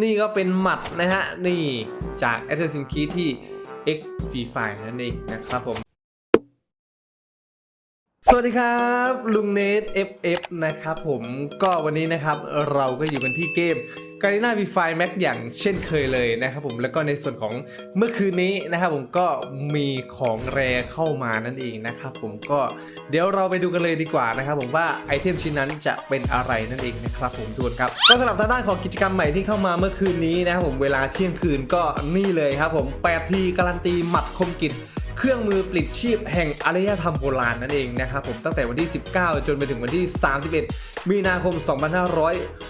นี่ก็เป็นหมัดนะฮะ นี่จาก Assassin's Creed ที่ X Free Fire นั่นเองนะครับผม สวัสดีครับ ลุงเนท FF นะครับผมก็วันนี้นะครับเราก็อยู่กันที่เกม g a r i n a v f i Max อย่างเช่นเคยเลยนะครับผมแล้วก็ในส่วนของเมื่อคืนนี้นะครับผมก็มีของแรเข้ามานั่นเองนะครับผมก็เดี๋ยวเราไปดูกันเลยดีกว่านะครับผมว่าไอเทมชิ้นนั้นจะเป็นอะไรนั่นเองนะครับผมทุกคนครับก็สำหรับทางด้านของกิจกรรมใหม่ที่เข้ามาเมื่อคืนนี้นะครับผมเวลาเที่ยงคืนก็นี่เลยครับผม8ทีการันตีหมัดคมกิจ เครื่องมือปลิดชีพแห่งอารยธรรมโบราณนั่นเองนะครับผมตั้งแต่วันที่ 19 จนไปถึงวันที่ 31 มีนาคม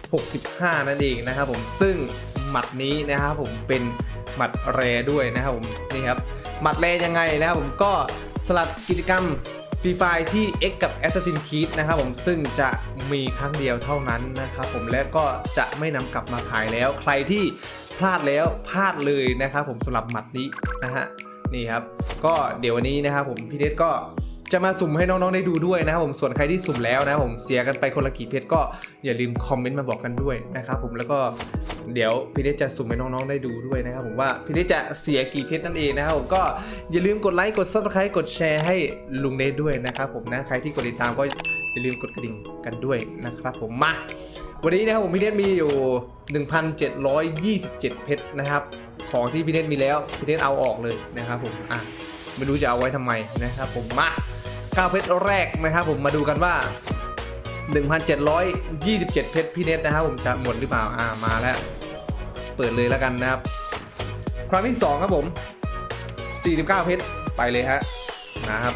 2565 นั่นเองนะครับผมซึ่งหมัดนี้นะครับผมเป็นหมัดแรด้วยนะครับผมนี่ครับหมัดแรยังไงนะครับผมก็สลับกิจกรรมฟรีไฟที่ X กับ Assassin Creed นะครับผมซึ่งจะมีครั้งเดียวเท่านั้นนะครับผมและก็จะไม่นำกลับมาขายแล้ว ใครที่พลาดแล้วพลาดเลยนะครับผมสำหรับหมัดนี้นะฮะ นี่ครับ ก็เดี๋ยววันนี้นะครับผมพี่เดชก็จะมาสุ่มให้น้องๆได้ดูด้วยนะครับผมส่วนใครที่สุ่มแล้วนะผมเสียกันไปคนละกี่เพชรก็อย่าลืมคอมเมนต์มาบอกกันด้วยนะครับผมแล้วก็เดี๋ยวพี่เดชจะสุ่มให้น้องๆได้ดูด้วยนะครับผมว่าพี่เดชจะเสียกี่เพชรนั่นเองนะครับผมก็อย่าลืมกดไลค์กด subscribe กดแชร์ให้ลุงเดชด้วยนะครับผมนะใครที่กดติดตามก็อย่าลืมกดกระดิ่งกันด้วยนะครับผมมา วันนี้นะครับผมพี่เนตมีอยู่ 1,727 เพชรนะครับ ของที่พี่เนตมีแล้วพี่เนตเอาออกเลยนะครับผมอะไม่รู้จะเอาไว้ทำไมนะครับผมมาก้าเพชรแรกนะครับผมมาดูกันว่า 1,727 เพชรพี่เนตนะครับผมจะหมดหรือเปล่าอ่ามาแล้ว เปิดเลยแล้วกันนะครับ ครั้งที่ 2 ครับผม 49 เพชรไปเลยฮะนะครับ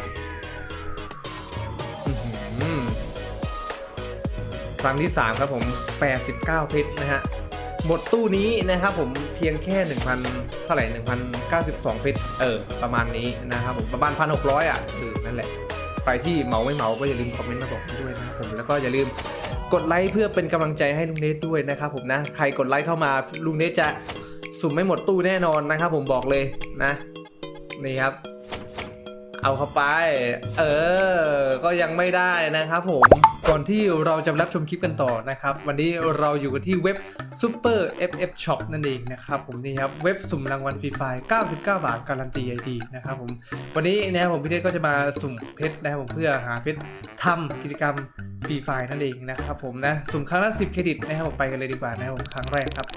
ครั้งที่ 3 ครับผม 89 เพชรนะฮะ หมดตู้นี้นะครับผมเพียงแค่ 1,000 เท่าไหร่ 1,092 เพชร เออ ประมาณนี้นะครับผม ประมาณ 1,600 อะเออนั่นแหละใครที่เหมาไม่เหมาก็อย่าลืมคอมเมนต์มาบอกด้วยนะครับผม แล้วก็อย่าลืมกดไลค์เพื่อเป็นกำลังใจให้ลุงเนทด้วยนะครับผมนะ ใครกดไลค์เข้ามาลุงเนทจะสุ่มไม่หมดตู้แน่นอนนะครับผมบอกเลยนะ นี่ครับเอาเข้าไป เออ ก็ยังไม่ได้นะครับผม ก่อนที่เราจะรับชมคลิปกันต่อนะครับ วันนี้เราอยู่กันที่เว็บ Super FF Shop นั่นเองนะครับผมนี่ครับเว็บสุ่มรางวัลฟรีไฟล์99 บาทการันตีไอดีนะครับผมวันนี้นะครับผมพี่เทศก็จะมาสุ่มเพชรนะครับผมเพื่อหาเพชรทำกิจกรรมฟรีไฟล์นั่นเองนะครับผมนะสุ่มครั้งละ10 เครดิตนะครับผมไปกันเลยดีกว่านะครับผมครั้งแรกครับ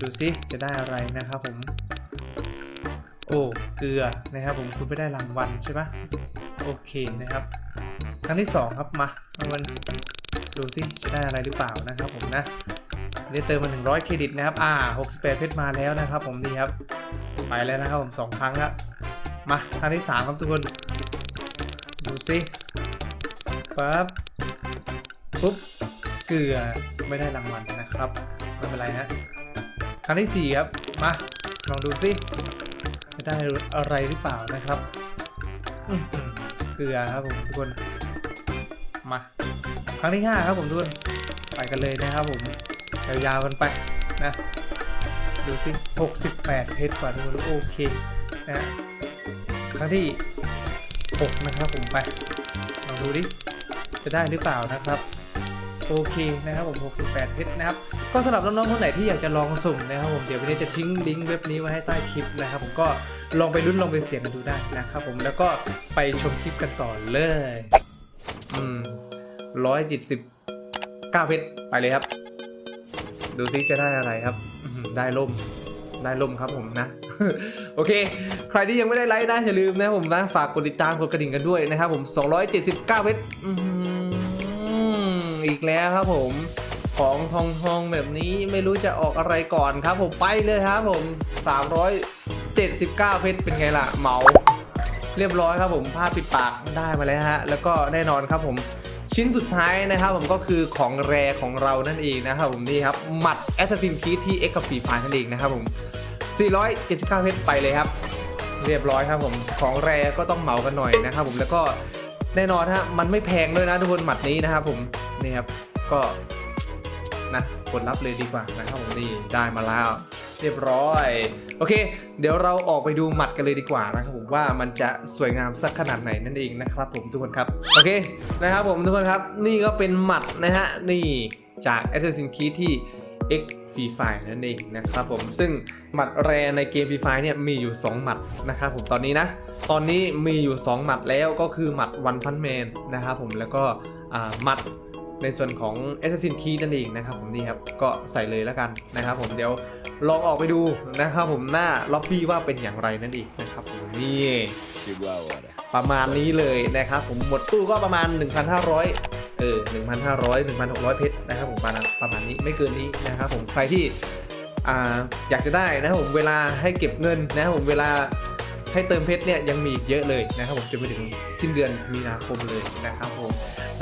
ดูซิจะได้อะไรนะครับผม โอ้เกลือนะครับผมคุณไม่ได้รางวัลใช่ไหมโอเคนะครับ ครั้งที่สองครับมารางวัลดูสิได้อะไรหรือเปล่านะครับผมนะได้เติมมา 100 เครดิตนะครับอ่า68 เพชรมาแล้วนะครับ ผมนี่ครับไปแล้วนะครับผมสองครั้งครับมาครั้งที่สามครับทุกคน ดูสิปั๊บปุ๊บเกลือไม่ได้รางวัลนะครับไม่เป็นไรฮะครั้งที่สี่ครับ มาลองดูสิจะได้อะไรหรือเปล่านะครับเกลือครับผมทุกคน มา ครั้งที่ 5 ครับผมทุกคนไปกันเลยนะครับผมยาวๆกันไปนะ ดูสิ 68 เพชรกว่าทุกคนโอเคนะครั้งที่ 6 นะครับผมไปลองดูดิ จะได้หรือเปล่านะครับโอเคนะครับผม 68 เพชรนะครับ ก็สำหรับน้องๆคนไหนที่อยากจะลองสุ่มนะครับผม เดี๋ยววันนี้จะทิ้งลิงก์เว็บนี้ไว้ให้ใต้คลิปนะครับผมก็ลองไปลุ้นลองไปเสี่ยงกันดูได้นะครับผม แล้วก็ไปชมคลิปกันต่อเลย อืม ร้อยจิตสิบเก้าเพชรไปเลยครับ ดูซิจะได้อะไรครับ ได้ล่มได้ล่มครับผมนะ โอเค ใครที่ยังไม่ได้ไลค์นะอย่าลืมนะผมนะ ฝากกดติดตามกดกระดิ่งกันด้วยนะครับผม 279เพชรอื้อหืออีกแล้วครับผมของทองทองแบบนี้ไม่รู้จะออกอะไรก่อนครับผมไปเลยครับผม 379 เพชรเป็นไงล่ะเหมา เรียบร้อยครับผมผ้าปิดปากได้มาแล้วฮะ แล้วก็แน่นอนครับผม ชิ้นสุดท้ายนะครับผมก็คือของแรของเรานั่นเองนะครับผมนี่ครับหมัด Assassin Creed ที่ X กับฟรีไฟนั่นเองนะครับผม 479เพชรไปเลยครับ เรียบร้อยครับผมของแรก็ต้องเหมากันหน่อยนะครับผมแล้วก็แน่นอนฮะมันไม่แพงด้วยนะทุกคนหมัดนี้นะครับผมนี่ครับก็นะกดรับเลยดีกว่านะครับผมนี่ได้มาแล้ว เรียบร้อย โอเค เดี๋ยวเราออกไปดูหมัดกันเลยดีกว่านะครับผมว่ามันจะสวยงามสักขนาดไหนนั่นเองนะครับผมทุกคนครับ โอเคนะครับผมทุกคนครับ นี่ก็เป็นหมัดนะฮะนี่จาก Assassin's Creed ที่ X Free Fire นั่นเองนะครับผมซึ่งหมัดแรในเกม Free Fire เนี่ยมีอยู่ 2 หมัดนะครับผมตอนนี้นะ ตอนนี้มีอยู่ 2 หมัดแล้วก็คือหมัด One Punch Man นะครับผมแล้วก็หมัด ในส่วนของ Assassin's Creed นั่นเองนะครับผมนี่ครับก็ใส่เลยแล้วกันนะครับผมเดี๋ยวลองออกไปดูนะครับผมหน้าล็อบบี้ว่าเป็นอย่างไรนั่นเองนะครับผมนี่ Chegou a hora. ประมาณนี้เลยนะครับผมหมดตู้ก็ประมาณ 1,500 เออ 1,500 1,600 เพชรนะครับผมประมาณประมาณนี้ไม่เกินนี้นะครับผมใครที่อ่าอยากจะได้นะครับผมเวลาให้เก็บเงินนะครับผมเวลา ให้เติมเพชรเนี่ยยังมีอีกเยอะเลยนะครับผมจนไปถึงสิ้นเดือนมีนาคมเลยนะครับผม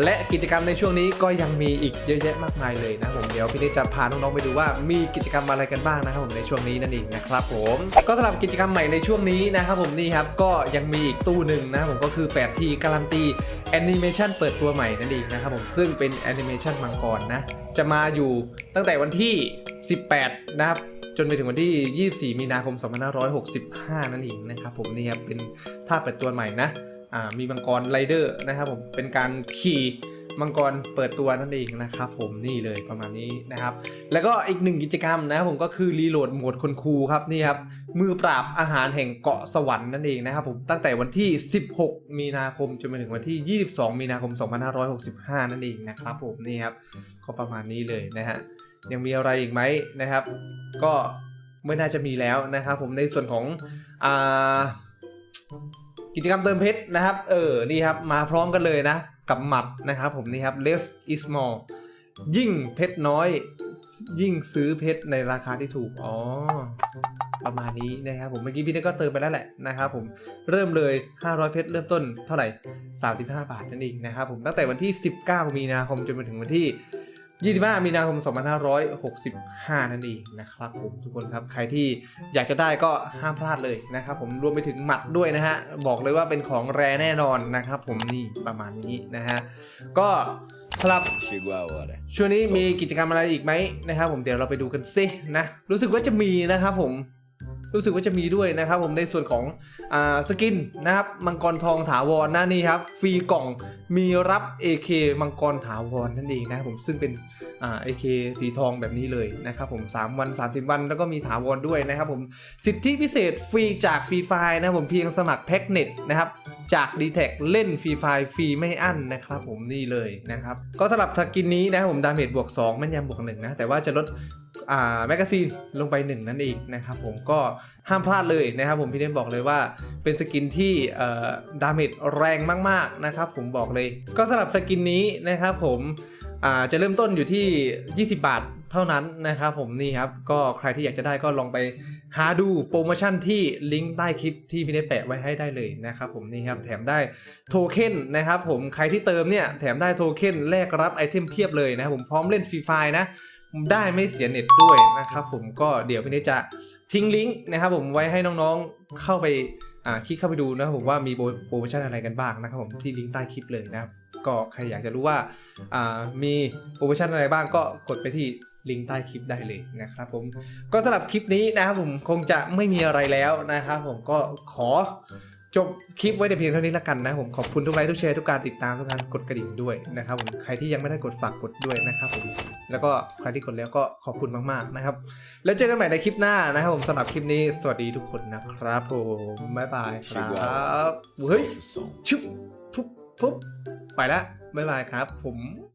และกิจกรรมในช่วงนี้ก็ยังมีอีกเยอะแยะมากมายเลยนะครับผมเดี๋ยวพี่เนยจะพาน้องๆไปดูว่ามีกิจกรรมอะไรกันบ้างนะครับผมในช่วงนี้นั่นเองนะครับผมก็สำหรับกิจกรรมใหม่ในช่วงนี้นะครับผมนี่ครับก็ยังมีอีกตู้หนึ่งนะครับผมก็คือ8ทีการันตีแอนิเมชันเปิดตัวใหม่นั่นเองนะครับผมซึ่งเป็นแอนิเมชันมังกรนะจะมาอยู่ตั้งแต่วันที่ 18 นะครับ จนไปถึงวันที่ 24 มีนาคม 2565 นั่นเองนะครับผมนี่ครับเป็นท่าเปิดตัวใหม่นะอ่ามีมังกรไรเดอร์นะครับผมเป็นการขี่มังกรเปิดตัวนั่นเองนะครับผมนี่เลยประมาณนี้นะครับ แล้วก็อีกหนึ่งกิจกรรมนะครับผมก็คือรีโหลดโหมดคนครูครับนี่ครับมือปราบอาหารแห่งเกาะสวรรค์นั่นเองนะครับผมตั้งแต่วันที่ 16 มีนาคมจนไปถึงวันที่ 22 มีนาคม 2565 นั่นเองนะครับผมนี่ครับก็ประมาณนี้เลยนะฮะ ยังมีอะไรอีกไหมนะครับ ก็ไม่น่าจะมีแล้วนะครับ ผมในส่วนของอ่ากิจกรรมเติมเพชรนะครับ เออ นี่ครับ มาพร้อมกันเลยนะ กับหมัดนะครับผมนี่ครับ less is more ยิ่งเพชรน้อย ยิ่งซื้อเพชรในราคาที่ถูก อ๋อ ประมาณนี้นะครับผม เมื่อกี้พี่เนยก็เติมไปแล้วแหละนะครับผม เริ่มเลย 500 เพชรเริ่มต้นเท่าไหร่ 35 บาทนั่นเองนะครับผม ตั้งแต่วันที่ 19 มีนาคมจนไปถึงวันที่ 25 มีนาคม 2565 นั่นเองนะครับผมทุกคนครับใครที่อยากจะได้ก็ห้ามพลาดเลยนะครับผมรวมไปถึงหมัดด้วยนะฮะ บอกเลยว่าเป็นของแรแน่นอนนะครับผมนี่ประมาณนี้นะฮะ ก็สำหรับ Chegou a hora. ช่วงนี้มีกิจกรรมอะไรอีกไหมนะครับผมเดี๋ยวเราไปดูกันซินะ รู้สึกว่าจะมีนะครับผม รู้สึกว่าจะมีด้วยนะครับผมในส่วนของอ่าสกินนะครับมังกรทองถาวรหน้านี้ครับฟรีกล่องมีรับ AK มังกรถาวรนั่นเองนะครับผมซึ่งเป็นอ่า AK สีทองแบบนี้เลยนะครับผม 3 วัน 30 วันแล้วก็มีถาวรด้วยนะครับผมสิทธิพิเศษฟรีจากฟรีไฟนะครับผมเพียงสมัครแพ็กเน็ตนะครับจาก d t แทเล่นฟรีไฟฟรีไม่อั้นนะครับผมนี่เลยนะครับก็สำหรับสกินนี้นะครับผมดาเมจบวก2แม่นยำบวก1นะแต่ว่าจะลด อ่าแมกกาซีนลงไป 1 นั่นเองนะครับผมก็ห้ามพลาดเลยนะครับผมพี่เล่นบอกเลยว่าเป็นสกินที่เอ่อดาเมจแรงมากๆนะครับผมบอกเลย ก็สำหรับสกินนี้นะครับผมอ่าจะเริ่มต้นอยู่ที่ 20 บาทเท่านั้นนะครับผมนี่ครับ ก็ใครที่อยากจะได้ก็ลองไปหาดูโปรโมชั่นที่ลิงก์ใต้คลิปที่พี่ได้แปะไว้ให้ได้เลยนะครับผมนี่ครับแถมได้โทเค็นนะครับผมใครที่เติมเนี่ยแถมได้โทเค็นแลกรับไอเทมเพียบเลยนะครับผมพร้อมเล่นฟรีไฟนะ ได้ไม่เสียเน็ตด้วยนะครับผมก็เดี๋ยวพี่เนยจะทิ้งลิงก์นะครับผมไว้ให้น้องๆเข้าไปอ่าคลิกเข้าไปดูนะครับผมว่ามีโปรโมชั่นอะไรกันบ้างนะครับผมที่ลิงก์ใต้คลิปเลยนะครับก็ใครอยากจะรู้ว่ามีโปรโมชั่นอะไรบ้างก็กดไปที่ลิงก์ใต้คลิปได้เลยนะครับผมก็สำหรับคลิปนี้นะครับผมคงจะไม่มีอะไรแล้วนะครับผมก็ขอ จบคลิปไว้แต่เพียงเท่านี้ละกันนะผมขอบคุณทุกไลค์ทุกแชร์ทุกการติดตามทุกการกดกระดิ่งด้วยนะครับผมใครที่ยังไม่ได้กดฝากกดด้วยนะครับผมแล้วก็ใครที่กดแล้วก็ขอบคุณมากๆนะครับ แล้วเจอกันใหม่ในคลิปหน้านะครับผมสำหรับคลิปนี้สวัสดีทุกคนนะครับผมบ๊ายบายครับเฮ้ย Solta o som. ชุบฟุบฟุบไปละบ๊ายบายครับ ผม